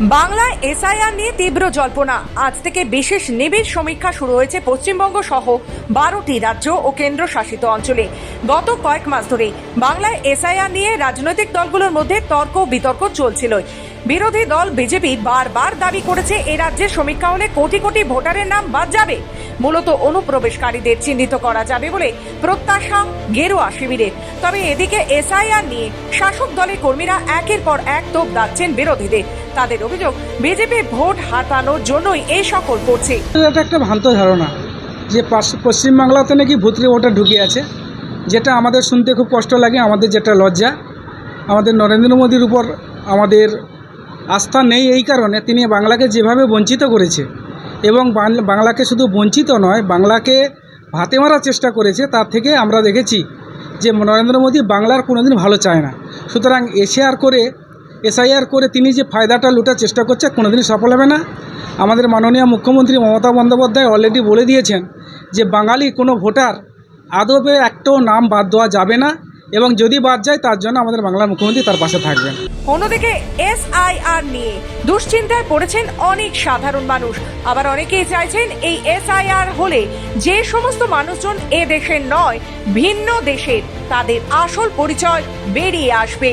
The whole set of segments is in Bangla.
বাংলায় এসআইআর নিয়ে তীব্র জল্পনা। আজ থেকে বিশেষ নিবিড় সমীক্ষা শুরু হয়েছে পশ্চিমবঙ্গ সহ বারোটি রাজ্য ও কেন্দ্র শাসিত অঞ্চলে। গত কয়েক মাস ধরে বাংলায় এসআইআর নিয়ে রাজনৈতিক দলগুলোর মধ্যে তর্ক বিতর্ক চলছিল বিরোধী দল বিজেপি বারবার দাবি করেছে এ রাজ্যের সমীক্ষা হলে কোটি কোটি ভোটারের নাম বাদ যাবে। মূলত অনুপ্রবেশকারীদের চিহ্নিত করা যাবে বলে প্রত্যাশা গেরুয়া শিবিরের। তবে এদিকে এসআইআর নিয়ে শাসক দলের কর্মীরা একের পর এক তোপ দাচ্ছেন বিরোধীদের। তাদের অভিযোগ, বিজেপি ভোট হাতানোর জন্যই এই সকল করছে। এটা একটা ভ্রান্ত ধারণা যে পাশ- পশ্চিমবাংলাতে নাকি ভুতরে ওটা ঢুকে আছে। যেটা আমাদের শুনতে খুব কষ্ট লাগে, আমাদের যেটা লজ্জা। আমাদের নরেন্দ্র মোদীর উপর আমাদের আস্থা নেই এই কারণে তিনি বাংলাকে যেভাবে বঞ্চিত করেছে এবং বাংলাকে শুধু বঞ্চিত নয়, বাংলাকে ভাতে মারার চেষ্টা করেছে, তার থেকে আমরা দেখেছি যে নরেন্দ্র মোদী বাংলার কোনোদিন ভালো চায় না। সুতরাং এশিয়ার করে এসআইআর করে তিনি যে ফায়দাটা লুটার চেষ্টা করছে, কোনোদিনই সফল হবে না। আমাদের মাননীয় মুখ্যমন্ত্রী মমতা বন্দ্যোপাধ্যায় অলরেডি বলে দিয়েছেন যে, বাঙালি কোনো ভোটার আদবে একটাও নাম বাদ দেওয়া যাবে না এবং যদি বাদ যায়, তার জন্য আমাদের বাংলার মুখ্যমন্ত্রী তার পাশে থাকবেন। অন্যদিকে এসআইআর নিয়ে দুশ্চিন্তায় পড়েছেন অনেক সাধারণ মানুষ। আবার অনেকেই চাইছেন এই এসআইআর হলে যে সমস্ত মানুষজন এ দেশের নয়, ভিন্ন দেশের তাদের আসল পরিচয় বেরিয়ে আসবে।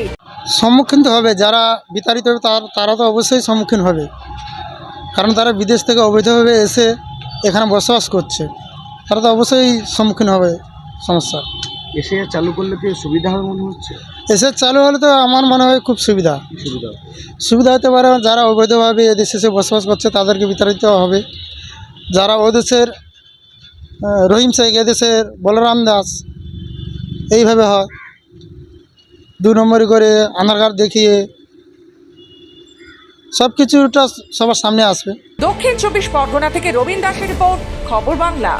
সম্মুখীন তো হবে যারা বিতাড়িত হবে তার তারা তো অবশ্যই সম্মুখীন হবে। কারণ তারা বিদেশ থেকে অবৈধভাবে এসে এখানে বসবাস করছে তারা তো অবশ্যই সম্মুখীন হবে সমস্যা। এসে চালু করলে কি সুবিধা হবে মনে হচ্ছে? এসে চালু হলে তো আমার মনে হয় খুব সুবিধা। সুবিধা। সুবিধা হতে পারে যারা অবৈধভাবে এদেশে এসে বসবাস করছে তাদেরকে বিতাড়িত হবে। যারা ও দেশের রহিম শেখ এদেশের বলরাম দাস এইভাবে হয়। দু নম্বরই করে আধার কার্ড দেখিয়ে সব কিছুটা সবার সামনে আসবে। দক্ষিণ চব্বিশ পরগনা থেকে রবীন দাসের রিপোর্ট, খবর বাংলা।